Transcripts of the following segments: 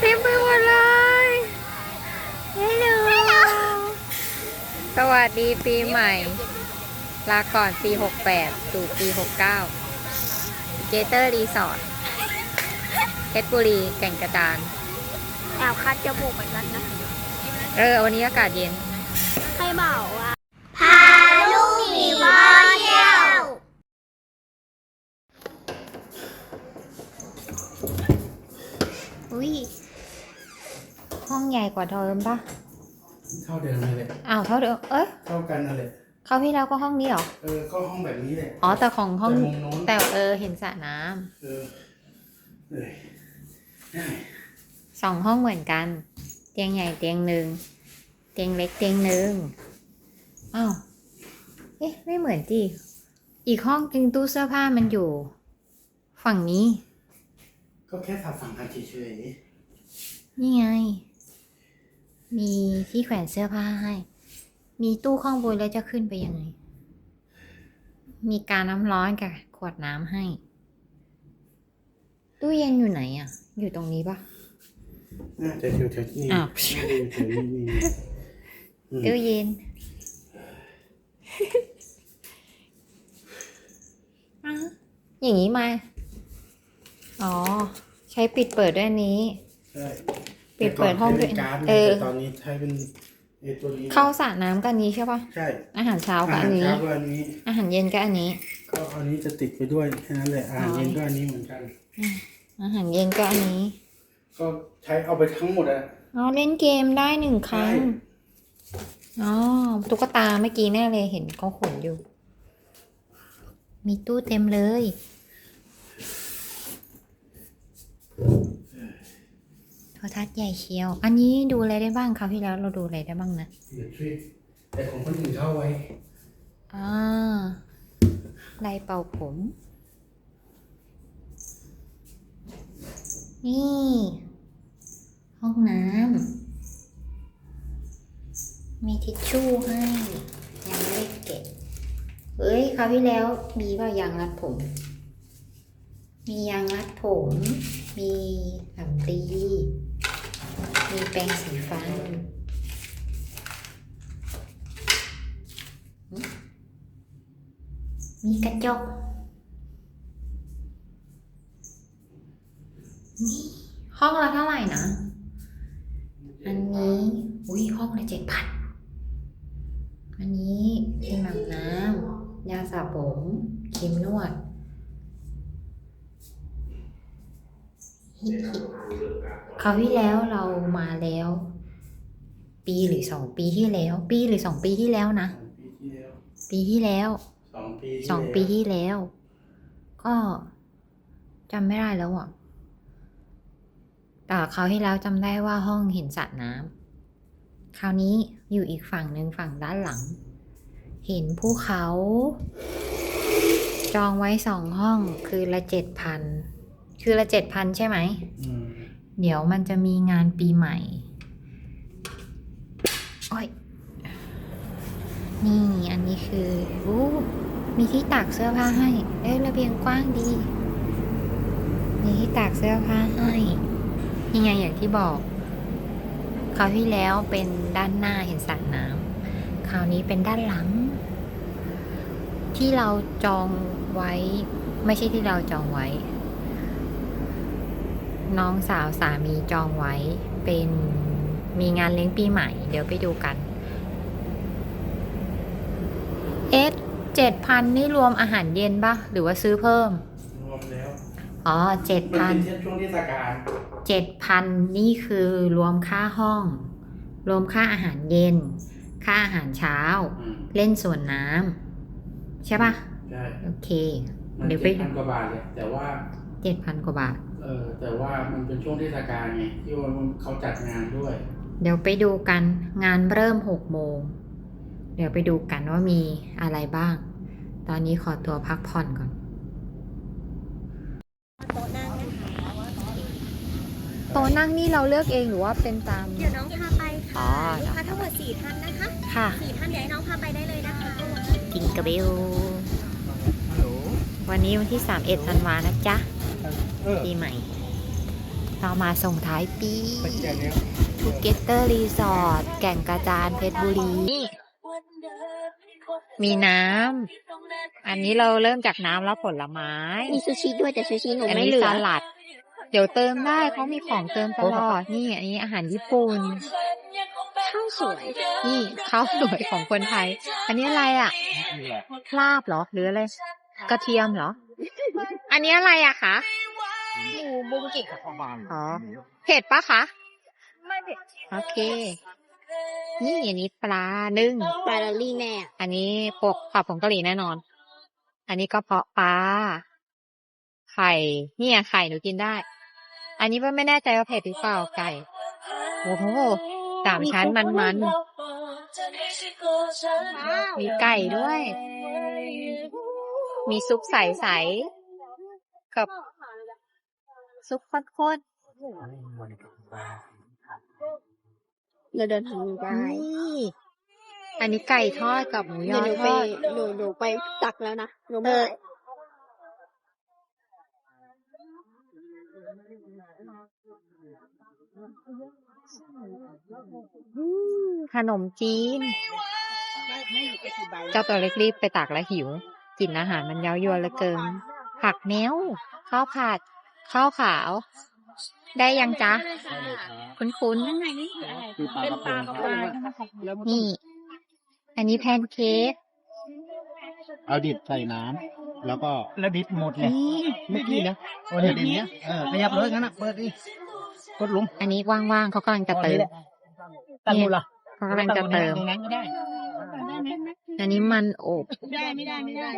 เต็มไปหมดเลยฮัลโหลสวัสดีปีใหม่ ลาก่อนปี 68สู่ปี 69 เจเตอร์รีสอร์ทเพชรบุรีแก่งกระจานแอบคัดจมูกเหมือนกันนะ เออ วันนี้อากาศเย็น ใครบอกว่า อุ้ยห้องใหญ่กว่าเดิมปะเท่าเดิมเลยแหละอ้าวเท่าเดิมเอ้ยเท่ากันนั่นแหละเขาวที่แล้วก็ห้องนี้เหรอ เออก็ห้องแบบนี้แหละอ๋อแต่ของห้อง แต่มุมโน้นแต่เออเห็นสระน้ำเออเออสองห้องเหมือนกัน เตียงใหญ่เตียงหนึ่งเตียงเล็กเตียงหนึ่งอ้าวเอ๊ะไม่เหมือนจีอีกห้องจึงตู้เสื้อผ้ามันอยู่ ฝั่งนี้ ก็แค่สับฝั่งกันเฉยนี่ไง มีที่แขวนเสื้อผ้าให้ มีตู้ข้างบนแล้วจะขึ้นไปยังไง มีการน้ำร้อนกับขวดน้ำให้ ตู้เย็นอยู่ไหนอะ อยู่ตรงนี้ปะๆน่าจะแถวๆนี่อ้าวน่าจะอยู่แถวนี้นี่อืมตู้เย็นอะอย่างนี้มา อ๋อ ใช้ปิดเปิดด้วยอันนี้ ใช่ปิดเปิดห้องด้ด้ววยยการ์ดเออ แต่ตอนนี้ใช้เป็นไอตัวนี้เข้าสระน้ำกันนี้ใช่ปะใช่อาหารเช้าอากับหารอันนี้เช้าก็อันนี้ อาหารเย็นก็อันนี้ ก็อันนี้จะติดไปด้วยแค่นั้นแหละอาหารเย็นก็อันนี้เหมือนกัน อาหารเย็นก็อันนี้ก็ใช้เอาไปทั้งหมดอะอ๋อเล่นเกมได้หนึ่งครั้งใช่อ๋อตุ๊กตาเมื่อกี้แน่เลยเห็นเขาขนอยู่ มีตู้เต็มเลย โทรทัศน์ใหญ่เชียว อันนี้ดูอะไรได้บ้างคราวที่แล้วเราดูอะไรได้บ้างนะเดี๋ยวช่วยแต่ของคนอื่นเข้าไว้อ่าไดร์เป่าผม นี่ ห้องน้ำ มีทิชชู่ให้ ยังไม่ได้เก็บ เฮ้ย คราวที่แล้วมีป่ะยางรัดผม มียางรัดผม มีสำลีมีแปรงสีฟัน มีกระจก นี่ห้องละเท่าไหร่นะ อันนี้ อุ้ยห้องละเจ็ดพัน อันนี้ครีมอาบน้ำยาสระผมครีมนวดฮิตฮิต คราวที่แล้วเรามาแล้ว ปีหรือสองปีที่แล้ว ปีหรือสองปีที่แล้วนะ ปีที่แล้วสองปีที่สองปีที่แล้ว ก็จำไม่ได้แล้วอะแต่คราวที่แล้วจำได้ว่าห้องเห็นสระน้ำคราวนี้อยู่อีกฝั่งหนึ่งฝั่งด้านหลัง เห็นภูเขา จองไว้สองห้องคือละเจ็ดพัน คือละเจ็ดพันใช่ไหม อืมเดี๋ยวมันจะมีงานปีใหม่ โอ้ย นี่อันนี้คืออู้มีที่ตากเสื้อผ้าให้ เอ้ยระเบียงกว้างดี มีที่ตากเสื้อผ้าให้ ยังไงอย่างที่บอก คราวที่แล้วเป็นด้านหน้าเห็นสระน้ำ คราวนี้เป็นด้านหลัง ที่เราจองไว้ ไม่ใช่ที่เราจองไว้ น้องสาวสามีจองไว้เป็นมีงานเลี้ยงปีใหม่ เดี๋ยวไปดูกัน เอสเจ็ดพันนี่รวมอาหารเย็นปะหรือว่าซื้อเพิ่ม รวมแล้วอ๋อเจ็ดมันพันเป็นช่วงเทศกาลเจ็ดพันนี่คือรวมค่าห้อง รวมค่าอาหารเย็น ค่าอาหารเช้าอืมเล่นสวนน้ำใช่ปะใช่โอเคมันเดี๋ยวไปเจ็ดพันกว่าบาทเลยแต่ว่าเจ็ดพันกว่าบาทเออแต่ว่ามันเป็นช่วงเทศกาลไงที่ว่าเขาจัดงานด้วย เดี๋ยวไปดูกันงานเริ่มหกโมง เดี๋ยวไปดูกันว่ามีอะไรบ้าง ตอนนี้ขอตัวพักผ่อนก่อน โต๊ะนั่งนะคะโต๊ะนั่งนี่เราเลือกเองหรือว่าเป็นตาม เดี๋ยวน้องพาไปอ๋ค่ะอ ลูกค้าทั้งหมดสี่ท่านนะคะค่ะ สี่ท่านเดี๋ยวให้น้องพาไปได้เลยนะคะ กินกระเบลวันนี้วันที่ 31ธันวานะจ๊ะเออ ปีใหม่ เรามาส่งท้ายปีภูเก็ตเตอร์รีสอร์ทแก่งกระจานเพชรบุรี มีน้ำ อันนี้เราเริ่มจากน้ำแล้วผลไม้ มีซูชิด้วยแต่ซูชิหนูอันไม่นี้เหลืสอลัด เดี๋ยวเติมได้เขามีของเติมตลอด นี่อันนี้อาหารญี่ปุ่นข้าวสวย นี่ข้าวสวยของคนไทย อันนี้อะไรอะลาบเหรอหรืออะไรกระเทียมเหรอ อันนี้อะไรอะคะ หมูบุงกิอ๋อเผ็ดปะคะ ไม่เผ็ดโอเค นี่อันนี้ปลานึ่งปลาลอรี่แม่ อันนี้พวกผัดผงกะหรี่แน่นอน อันนี้ก็เพาะปลา ไข่ เนี่ยไข่หนูกินได้ อันนี้ก็ไม่แน่ใจว่าเผ็ดหรือเปล่าไก่ โอ้โหสามชั้นมันมันๆมีไก่ด้วย มีซุปใสๆกับ ซุปข้นเราเดินทางๆได้นี่อันนี้ไก่ทอดกับหมูยเดี๋ยอวหนูทไปอดหนูหนูไปตักแล้วนะหนูไม่ไหวอืมขนมจีนเจ้าตัวเล็กรีบไปตักแล้วหิวกลิ่นอาหารมันเย้ายวนเหลือเกิน ผักแมวข้าวผัด ข้าวขาว ได้ยังจ๊ะ คุ้นคือปลากระพงๆ นี่ อันนี้แพนเค้ก เอาดิบใส่น้ำแล้วก็แล้วดิบหมดเลยนี่ เมื่อกี้นะโอ้เดี๋ยวดิบเนี้ยเออขยับเลยงั้นนะเปิดดิกดลงอันนี้ว่างๆเขากำลังจะเติมตั้งมูลละเขากำลังจะเติม ตรงนั้นก็ได้อันนี้มันอบ ได้ไม่ได้ไม่ได้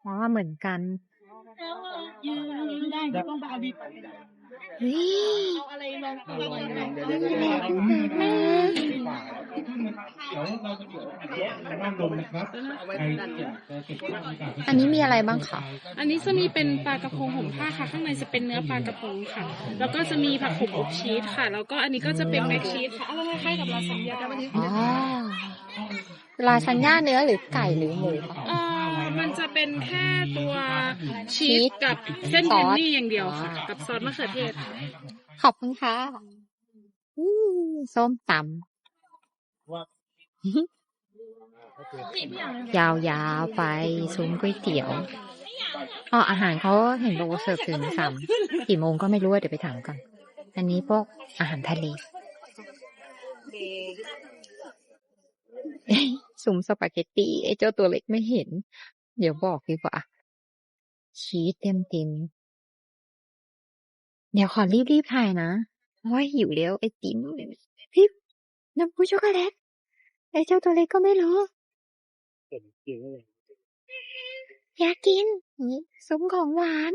เพราะว่าเหมือนกัน ได้ต้องเอาดิบเฮ้ยอะไรลงเดี๋ยวเดี๋ยวเดี๋ยวเดี๋ยวเดี๋ยวเราจะเดี๋ยวบ้านลมนะครับใครอยากจะเก็บภาพบรรยากาศอันนี้มีอะไรบ้างคะอันนี้จะมีเป็นปลากระพงห่มผ้าค่ะ ข้างในจะเป็นเนื้อปลากระพงค่ะ แล้วก็จะมีผักขมอบชีสค่ะ แล้วก็อันนี้ก็จะเป็นแม็กชีสค่ะอะไรคล้ายๆกับลาซานญ่าได้ไหมอ๋อลาชันย่าเนื้อหรือไก่หรือหมูคะเอ่อ มันจะเป็นแค่ตัวชีชีสสกับเส้นซเยอลสลี่อย่างเดียวค่ะ กับซอสมะเขือเทศค่ะขอบคุณค่ะอืมส้มตำยาวๆไปซุ้มก๋วยเตี๋ยวอ๋ออาหารเขาเห็นบอกว่าเสิร์ฟถึงสามกี่โมงก็ไม่รู้อะเดี๋ยวไปถามก่อนอันนี้พวกอาหารทะเลเอ้ยซุ้มสปาเกตตีไอ้เจ้าตัวเล็กไม่เห็น เดี๋ยวบอกดีกว่า ชีสเต็มเต็มเดี๋ยวขอรีบๆถ่ายนะเพราะว่าหิวแล้วไอติมพี่น้ำพุช็อกโกแลตไอ้เจ้าตัวเล็กก็ไม่รู้อยากกินนี่ซุ้มของหวาน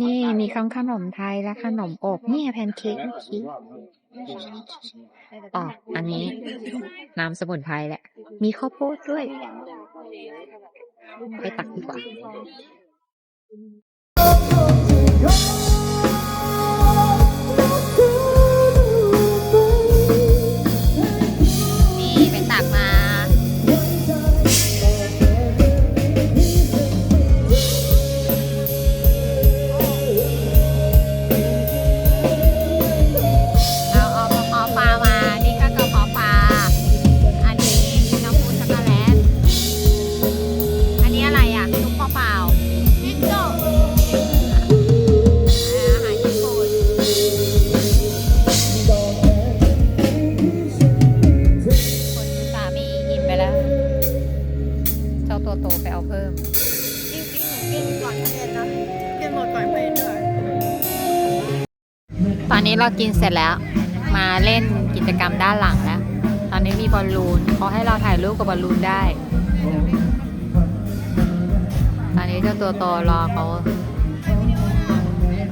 นี่มีขนมไทยและขนมอบเนี่ยแพนเค้กเมื่อกี้อ๋ออันนี้ น้ำสมุนไพรแหละ มีข้าวโพดด้วย ไปปั่ เรากินเสร็จแล้ว มาเล่นกิจกรรมด้านหลังแล้ว ตอนนี้มีบอลลูนเขาให้เราถ่ายรูปกับบอลลูนได้ ตอนนี้เจ้าตัวโตรอเขา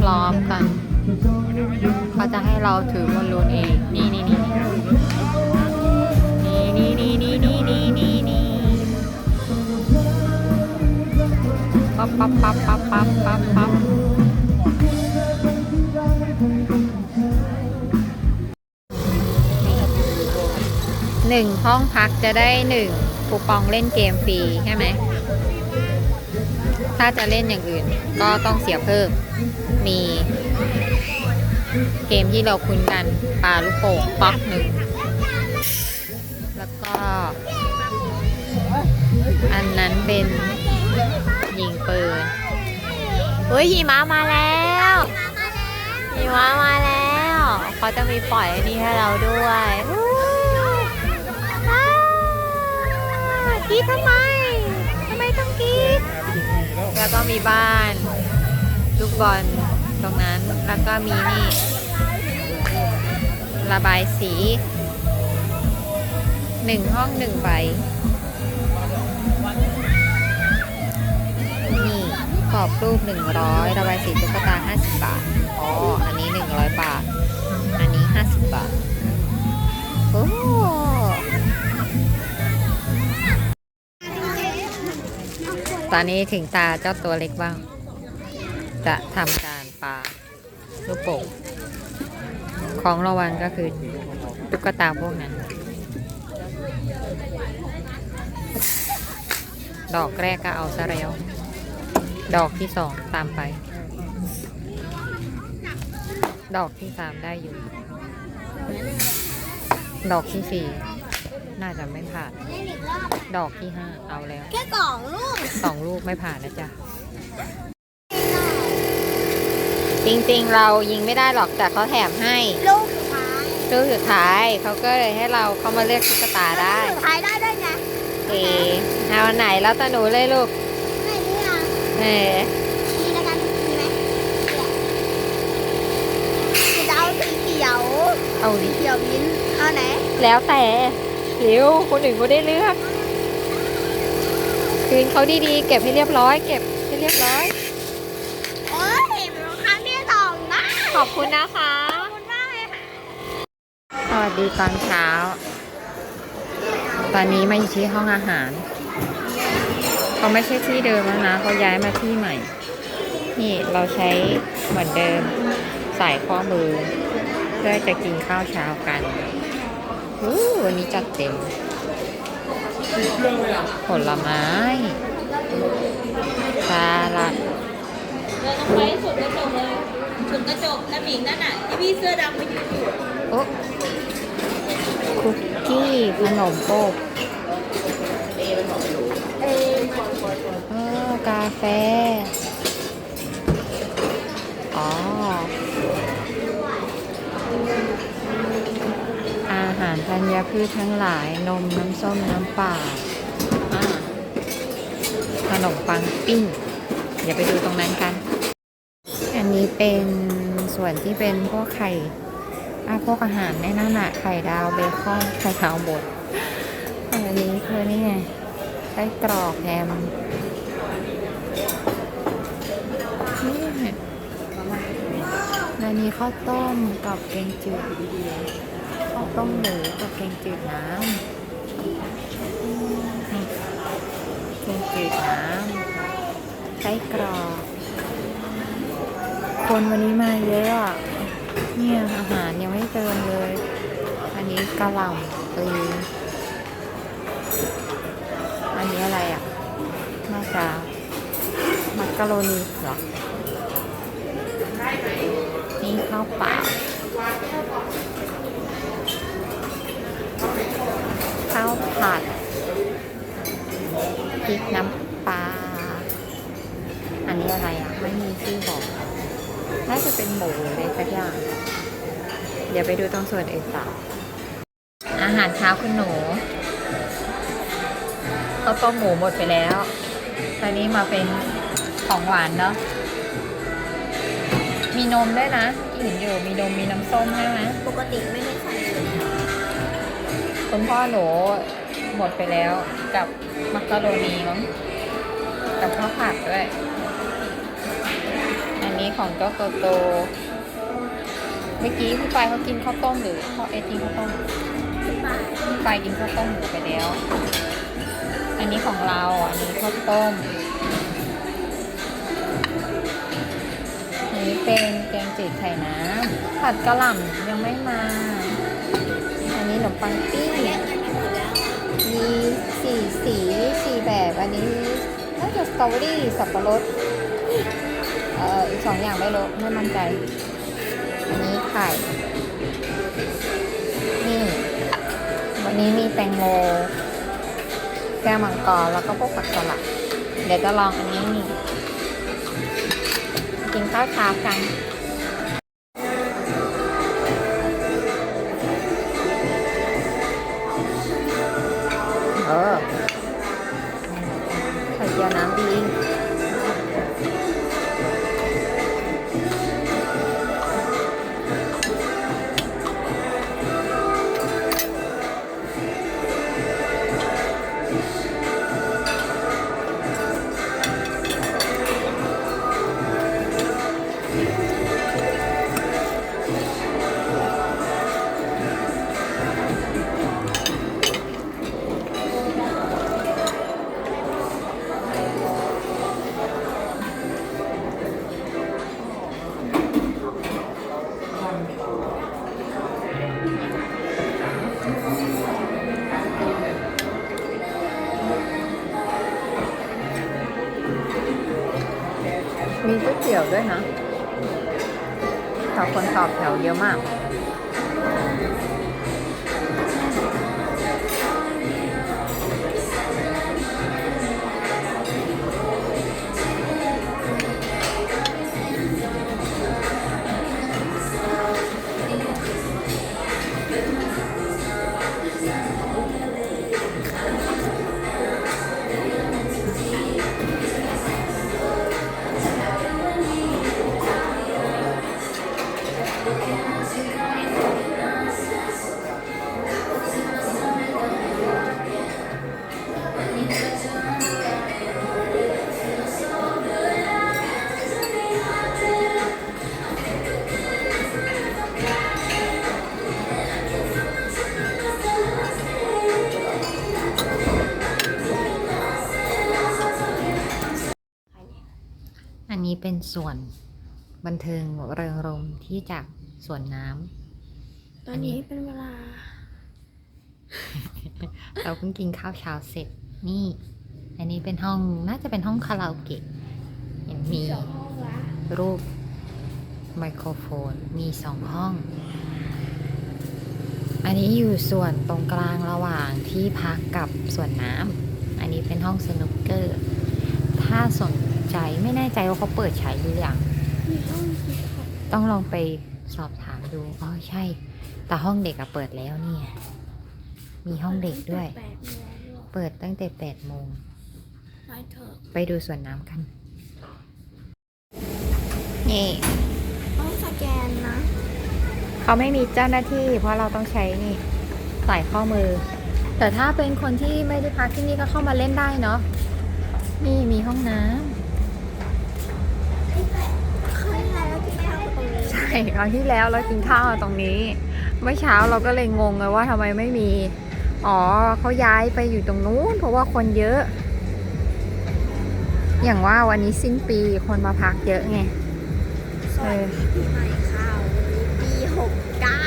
พร้อมกันเขาจะให้เราถือบอลลูนเอง นี่นี่นี่นี่นี่นี่นี่นี่นี่นี่ปั๊บปั๊บปั๊บปั๊บปั๊บปั๊บ หนึ่งห้องพักจะได้หนึ่งคูปองเล่นเกมฟรีใช่ไหม ถ้าจะเล่นอย่างอื่นก็ต้องเสียเพิ่ม มีเกมที่เราคุ้นกันปลาลูกโป่งป๊อกหนึ่ง แล้วก็ อันนั้นเป็นยิงปืนเฮ้ยหิมะมาแล้วหิมะมาแล้วเขาจะมีปล่อยอันนี้ให้เราด้วย กรีดทำไม ทำไมต้องกรีดแล้วก็มีบ้านลูกบอลตรงนั้น แล้วก็มีนี่ ระบายสีหนึ่งห้องหนึ่งใบ นี่กรอบรูป100ระบายสีตุ๊กตา50บบาท อ๋อ อันนี้100บาท อันนี้50บาท โอ้ ตอนนี้ถึงตาเจ้าตัวเล็กบ้าง จะทำการปาลูกโป่งของรางวัลก็คือตุ๊กตาพวกนั้น ดอกแรกก็เอาซะแล้ว ดอกที่สองตามไป ดอกที่สามได้อยู่ ดอกที่สี่ น่าจะไม่ผ่าน เล่นอีกรอบดอกที่ห้าเอาแล้วแค่สองลูกสองลูกไม่ผ่านนะจ๊ะ จริงๆเรายิงไม่ได้หรอกแต่เขาแถมให้ลูกสุดท้ายลูกสุดท้ายเขาก็เลยให้เราเข้ามาเลือกตุ๊กตาได้ลูกสุดท้ายได้ด้วยไงเอเอาอันไหนแล้วแตหนูเลยลูกไม่เนี่ยเออมีแล้วกันมีไหมเนี่ยจะเอาสีเขียวเอาดิเขียวมิ้นท์เอาไหน แล้วแต่ เร็วคนอื่นก็ได้เลือก คืนเขาดีๆ เก็บให้เรียบร้อย เก็บให้เรียบร้อย โอ้ยเป็นครั้งที่สองนะขอบคุณนะคะ ขอบคุณมากเลยค่ะสวัสดีตอนเช้า ตอนนี้มาอยู่ที่ห้องอาหาร เขาไม่ใช่ที่เดิมแล้วนะ เขาย้ายมาที่ใหม่ นี่เราใช้เหมือนเดิมใส่ข้อมือ เพื่อจะกินข้าวเช้ากันอู้ วันนี้จัดเต็ม ผลไม้สลัดเดินลงไปสุดกระจกเลยสุดกระจกน้ำหมิงนั่นน่ะที่พี่เสื้อดำไปยืนอยู่โอ้คุกกี้ขนมโอบเออกาแฟ อ๋อ อาหารธัญพืชทั้งหลาย นมน้ำส้มน้ำปล่าขนมปังปิ้งเดี๋ยวไปดูตรงนั้นกัน อันนี้เป็นส่วนที่เป็นพวกไข่พวกอาหารในนั่นน่ะไข่ดาวเบคอนไข่ดาวบดอันนี้คือนี่ไงไส้กรอกแฮมนี่และนี้ข้าวต้มกับแกงจืด ข้าวต้มหมูกับแกงจืดน้ำแกงจืดน้ำไส้กรอกคนวันนี้มาเยอะอะเนี่ยอาหารยังไม่เติมเลย อันนี้กะหล่ำปลีอันนี้อะไรอะน่าจะมักกะโรนีเหรอนี่ข้าวเปล่า ข้าว ผัดพริกน้ำปลา อันนี้อะไรอะ ไม่มีชื่อบอก น่าจะเป็นหมูหรืออะไรสักอย่าง เดี๋ยวไปดูตรงส่วนอื่นต่อ อาหารเช้าคุณหนูข้าวต้มหมูหมดไปแล้ว ตอนนี้มาเป็นของหวานเนาะ มีนมด้วยนะที่เห็นอยู่ มีนม มีน้ำส้มใช่ไหมปกติไม่ได้ใส่เลยคุณพ่อหนู หมดไปแล้วกับมักกะโรนีมั้งกับข้าวผัดด้วย อันนี้ของเจ้าโตโต เมื่อกี้พี่ปายเขากินข้าวต้มหรือพ่อเอกินข้าวต้มพี่ปายกินข้าวต้มหมูไปแล้ว อันนี้ของเราอันนี้ข้าวต้ม อันนี้เป็นแกงจืดไข่น้ำผัดกะหล่ำยังไม่มา อันนี้ขนมปังปิ้ง สี่สีสี่แบบอันนี้น่าจะสตรอเบอรี่สับปะรดเอ่ออีกสองอย่างไม่รู้ไม่มั่นใจ อันนี้ไข่นี่ วันนี้มีแตงโมแก้วมังกรแล้วก็พวกผักสลัดเดี๋ยวจะลองอันนี้กินข้าวเช้ากัน แส่วนบันเทิงเริงรมย์ที่จากสวนน้ำตอนนี้เป็นเวลา เราเพิ่งกินข้าวเช้าเสร็จนี่ อันนี้เป็นห้องน่าจะเป็นห้องคาราโอเกะเห็นมีรูปไมโครโฟนมีสองห้อง อันนี้อยู่ส่วนตรงกลางระหว่างที่พักกับส่วนน้ำอันนี้เป็นห้องสนุกเกอร์ ถ้าสน ใจไม่แน่ใจว่าเขาเปิดใช้หรือยังมีห้องกินข้าวต้องลองไปสอบถามดูอ๋อใช่ แต่ห้องเด็กอะเปิดแล้วเนี่ย มีห้องเด็กด้วยแปดโมงด้วยเปิดตั้งแต่แปดโมงไปเถอะไปดูสวนน้ำกัน นี่ต้องสแกนนะเขาไม่มีเจ้าหน้าที่ เพราะเราต้องใช้นี่ใส่ข้อมือ แต่ถ้าเป็นคนที่ไม่ได้พักที่นี่ก็เข้ามาเล่นได้เนาะนี่มีห้องน้ำ เคยไงแล้วกินข้าวตรงนี้ ใช่ ครั้งที่แล้วเรากินข้าวตรงนี้ เมื่อเช้าเราก็เลยงงเลยว่าทำไมไม่มี อ๋อเขาย้ายไปอยู่ตรงนู้น เพราะว่าคนเยอะ อย่างว่าวันนี้สิ้นปีคนมาพักเยอะไงสวัสดีปีใหม่ค่ะวันนี้ปีหกเก้า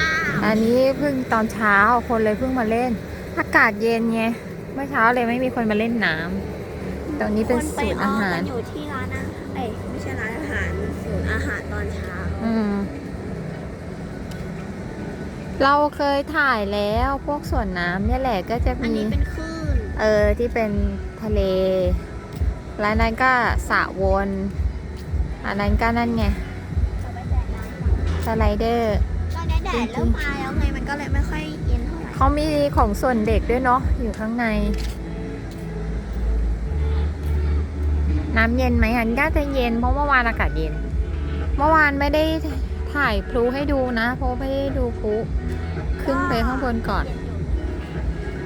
อันนี้เพิ่งตอนเช้าคนเลยเพิ่งมาเล่น อากาศเย็นไงเมื่อเช้าเลยไม่มีคนมาเล่นน้ำตรงนี้เป็นคนไปสูตรออาอหารกันอยู่ที่ร้านอาเอ้ย ม เราเคยถ่ายแล้วพวกสวนน้ำเนี่ยแหละก็จะอันมีนี้เป็นคลื่นเออที่เป็นทะเล แล้วนั้นก็สระวน อันนั้นก็นั่นไงจะไปแดดน้ำก่อนสไลเดอร์ ตอนนี้แดดเริ่มมาแล้วไงมันก็เลยไม่ค่อยเย็นเท่าไหร่เขามีของส่วนเด็กด้วยเนาะอยู่ข้างใน น้ำเย็นไหมอันก็จะเย็นเพราะเมื่อวานอากาศเย็น เมื่อวานไม่ได้ถ่ายพลุให้ดูนะ เพราะไม่ได้ดูพลุขึ้นไปข้างบนก่อน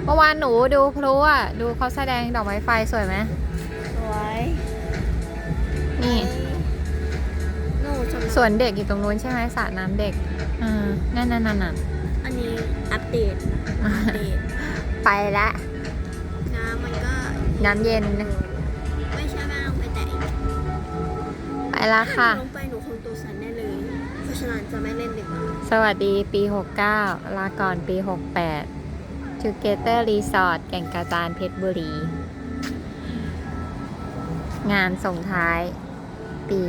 เมื่อวานหนูดูพลุอะ ดูเขาแสดงดอกไม้ไฟสวยไหมสวยนี่หนูสำส่วนเด็กอยู่ตรงนู้นใช่ไหมสระน้ำเด็กอ่านั่นนั่นนั่นน่ะอันนี้อัปเดตอัปเดตไปละน้ำมันก็น้ำเย็น ไม่ใช่แม่ลงไปแต่ไปละค่ะถ้าหนูลงไปหนู จะไม่เล่นดีกว่าสวัสดีปี 69 ลาก่อนปี 68 Together Resort แก่งกระจานเพชรบุรี งานส่งท้ายปี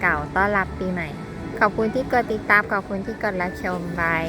เก่าต้อนรับปีใหม่ ขอบคุณที่กดติดตาม ขอบคุณที่กดรับชมบาย